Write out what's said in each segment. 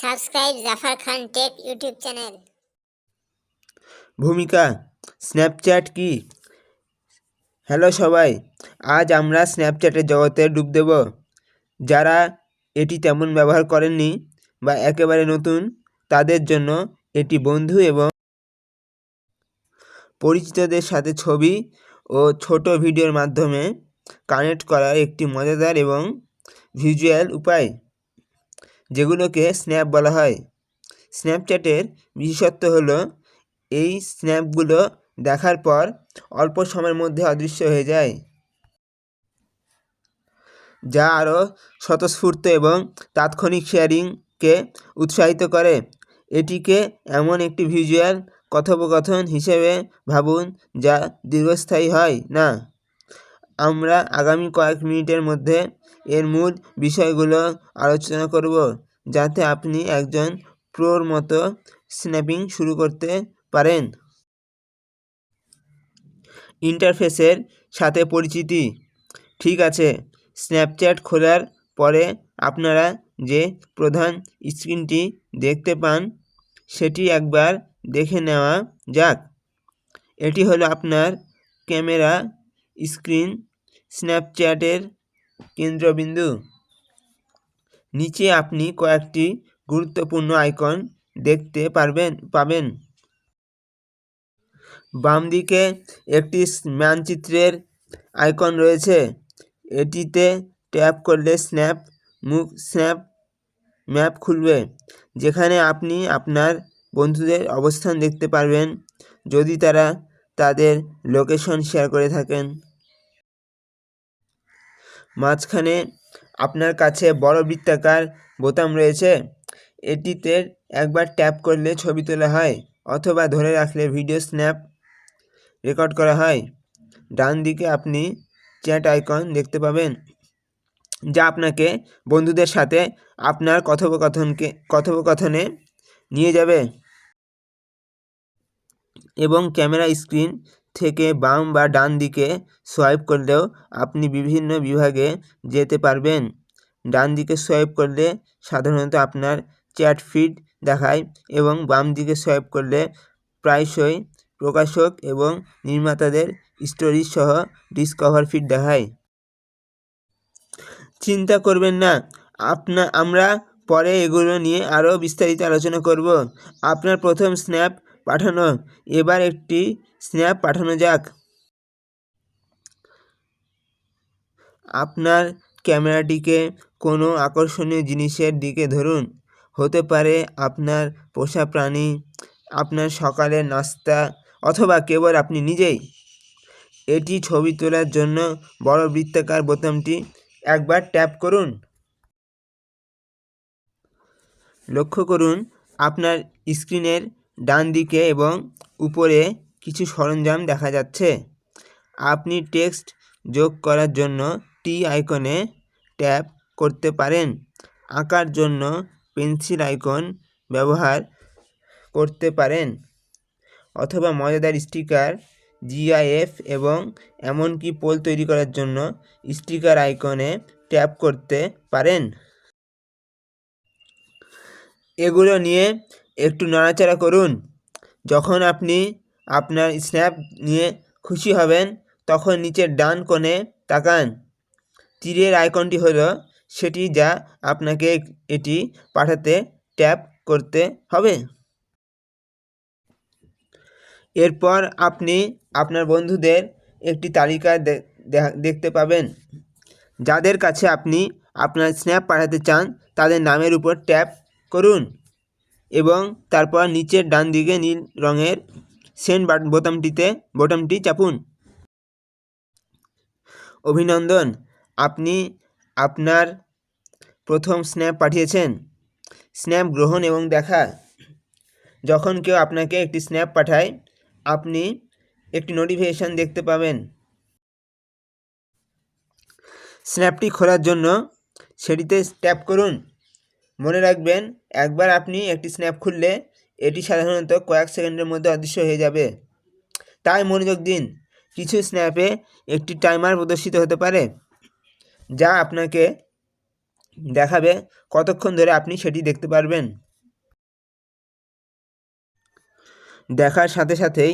Subscribe Jafar Khan tech YouTube channel. ভূমিকা, Snapchat কি? Hello সবাই, আজ আমরা স্ন্যাপচ্যাটের জগতে ডুব দেব। যারা এটি তেমন ব্যবহার করেননি বা একেবারে নতুন, তাদের জন্য এটি বন্ধু এবং পরিচিতদের সাথে ছবি ও ছোট ভিডিওর মাধ্যমে কানেক্ট করার একটি মজাদার এবং ভিজুয়াল উপায়। যেগুলোকে স্ন্যাপ বলা হয়। স্ন্যাপচ্যাটের বিশেষত্ব হলো, এই স্ন্যাপগুলো দেখার পর অল্প সময়ের মধ্যে অদৃশ্য হয়ে যায়, যা আরও স্বতঃস্ফূর্ত এবং তাৎক্ষণিক শেয়ারিংকে উৎসাহিত করে। এটিকে এমন একটি ভিজুয়াল কথোপকথন হিসেবে ভাবুন যা দীর্ঘস্থায়ী হয় না। আমরা আগামী কয়েক মিনিটের মধ্যে এর মূল বিষয়গুলো আলোচনা করব, যাতে আপনি একজন প্রোর মতো স্ন্যাপিং শুরু করতে পারেন। ইন্টারফেসের সাথে পরিচিতি। ঠিক আছে, স্ন্যাপচ্যাট খোলার পরে আপনারা যে প্রধান স্ক্রিনটি দেখতে পান, সেটি একবার দেখে নেওয়া যাক। এটি হলো আপনার ক্যামেরা স্ক্রিন, স্ন্যাপচ্যাটের কেন্দ্রবিন্দু। নিচে আপনি কয়েকটি গুরুত্বপূর্ণ আইকন দেখতে পারবেন, পাবেন। বাম দিকে একটি মানচিত্রের আইকন রয়েছে। এটিতে ট্যাপ করলে স্ন্যাপ, মুখ স্ন্যাপ, ম্যাপ খুলবে। যেখানে আপনি আপনার বন্ধুদের অবস্থান দেখতে পারবেন। যদি তারা তাদের লোকেশন শেয়ার করে থাকেন। মাঝখানে আপনার কাছে বড় বৃত্তাকার বোতাম রয়েছে। এটিতে একবার ট্যাপ করলে ছবি তোলা হয় অথবা ধরে রাখলে ভিডিও স্ন্যাপ রেকর্ড করা হয়। ডান দিকে আপনি চ্যাট আইকন দেখতে পাবেন, যা আপনাকে বন্ধুদের সাথে আপনার কথোপকথনকে, কথোপকথনে নিয়ে যাবে। এবং ক্যামেরা স্ক্রিন থেকে বাম বা ডান দিকে সোয়াইপ করলেও আপনি বিভিন্ন বিভাগে যেতে পারবেন। ডান দিকে সোয়াইপ করলে সাধারণত আপনার চ্যাট ফিড দেখায় এবং বাম দিকে সোয়াইপ করলে প্রায়শই প্রকাশক এবং নির্মাতাদের স্টোরিজ সহ ডিসকভার ফিড দেখায়। চিন্তা করবেন না, আপনা, আমরা পরে এগুলো নিয়ে আরও বিস্তারিত আলোচনা করব। আপনার প্রথম স্ন্যাপ পাঠানো। এবার একটি স্ন্যাপ পাঠানো যাক। আপনার ক্যামেরাটিকে কোনো আকর্ষণীয় জিনিসের দিকে ধরুন। হতে পারে আপনার পোষা প্রাণী, আপনার সকালের নাস্তা, অথবা কেবল আপনি নিজেই। এটি ছবি তোলার জন্য বড় বৃত্তাকার বোতামটি একবার ট্যাপ করুন। লক্ষ্য করুন, আপনার স্ক্রিনের ডান দিকে এবং উপরে কিছু সরঞ্জাম দেখা যাচ্ছে। আপনি টেক্সট যোগ করার জন্য টি আইকনে ট্যাপ করতে পারেন। আঁকার জন্য পেন্সিল আইকন ব্যবহার করতে পারেন। অথবা মজাদার স্টিকার জিআইএফ এবং এমনকি পোল তৈরি করার জন্য স্টিকার আইকনে ট্যাপ করতে পারেন। এগুলো নিয়ে একটু নাড়াচাড়া করুন। যখন আপনি আপনার স্ন্যাপ নিয়ে খুশি হবেন, তখন নিচের ডান কোণে তাকান। তীরের আইকনটি হলো সেটি যা আপনাকে এটি পাঠাতে ট্যাপ করতে হবে। এরপর আপনি আপনার বন্ধুদের একটি তালিকা দেখতে পাবেন। যাদের কাছে আপনি আপনার স্ন্যাপ পাঠাতে চান, তাদের নামের উপর ট্যাপ করুন। এবং তারপর নিচের ডান দিকে নীল রঙের সেন্ড বোতামটিতে, বোতামটি চাপুন। অভিনন্দন, আপনি আপনার প্রথম স্ন্যাপ পাঠিয়েছেন। স্ন্যাপ গ্রহণ এবং দেখা। যখন কেউ আপনাকে একটি স্ন্যাপ পাঠায়, আপনি একটি নোটিফিকেশান দেখতে পাবেন। স্ন্যাপটি খোলার জন্য সেটিতে ট্যাপ করুন। মনে রাখবেন একবার আপনি একটি স্ন্যাপ খুললে এটি সাধারণত কয়েক সেকেন্ডের মধ্যে অদৃশ্য হয়ে যাবে। তাই মনোযোগ দিন। কিছু স্ন্যাপে একটি টাইমার প্রদর্শিত হতে পারে, যা আপনাকে দেখাবে কতক্ষণ ধরে আপনি সেটি দেখতে পারবেন। দেখার সাথে সাথেই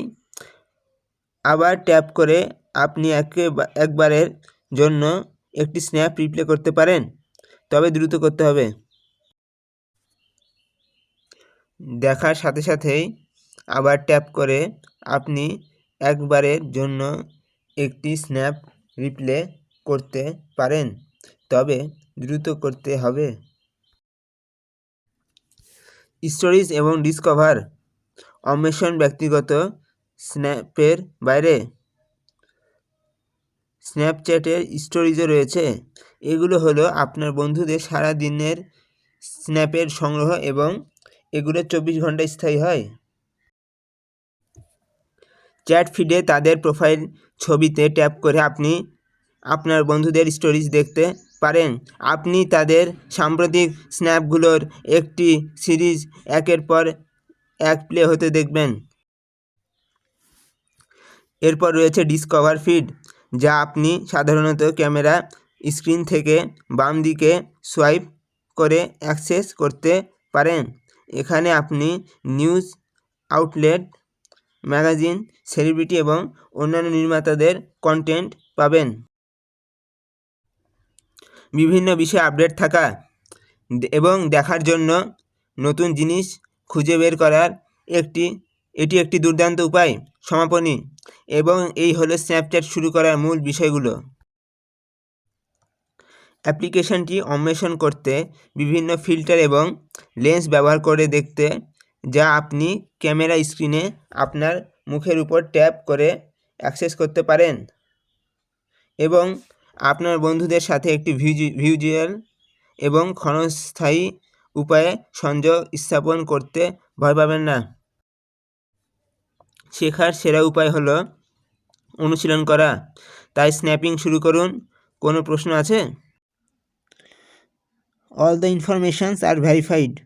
আবার ট্যাপ করে আপনি একে একবারের জন্য একটি স্ন্যাপ রিপ্লে করতে পারেন, তবে দ্রুত করতে হবে। দেখার সাথে সাথেই আবার ট্যাপ করে আপনি একবারের জন্য একটি স্ন্যাপ রিপ্লে করতে পারেন। তবে দ্রুত করতে হবে। স্টোরিজ এবং ডিসকভার অন্বেষণ ব্যক্তিগত স্ন্যাপের বাইরে। স্ন্যাপচ্যাটের স্টোরিজও রয়েছে। এগুলো হলো আপনার বন্ধুদের সারা দিনের স্ন্যাপের সংগ্রহ এবং এগুলো চব্বিশ ঘণ্টা স্থায়ী হয়? চ্যাট ফিডে তাদের প্রোফাইল ছবিতে ট্যাপ করে আপনি আপনার বন্ধুদের স্টোরিজ দেখতে পারেন। আপনি তাদের সাম্প্রতিক স্ন্যাপগুলোর একটি সিরিজ একের পর এক প্লে হতে দেখবেন। এরপর রয়েছে ডিসকভার ফিড, যা আপনি সাধারণত ক্যামেরা স্ক্রিন থেকে বাম দিকে সোয়াইপ করে অ্যাক্সেস করতে পারেন। এখানে আপনি নিউজ আউটলেট, ম্যাগাজিন, সেলিব্রিটি এবং অন্যান্য নির্মাতাদের কন্টেন্ট পাবেন। বিভিন্ন বিষয়ে আপডেট থাকা এবং দেখার জন্য নতুন জিনিস খুঁজে বের করার একটি, এটি একটি দুর্দান্ত উপায়, সমাপনী। এবং এই হলো স্ন্যাপচ্যাট শুরু করার মূল বিষয়গুলো। অ্যাপ্লিকেশনটি অন্বেষণ করতে বিভিন্ন ফিল্টার এবং লেন্স ব্যবহার করে দেখতে, যা আপনি ক্যামেরা স্ক্রিনে আপনার মুখের উপর ট্যাপ করে অ্যাক্সেস করতে পারেন। এবং আপনার বন্ধুদের সাথে একটি ভিজু ভিজুয়াল এবং ক্ষণস্থায়ী উপায়ে সংযোগ স্থাপন করতে ভয় পাবেন না। শেখার সেরা উপায় হলো অনুশীলন করা। তাই স্ন্যাপিং শুরু করুন। কোনো প্রশ্ন আছে? All the informations are verified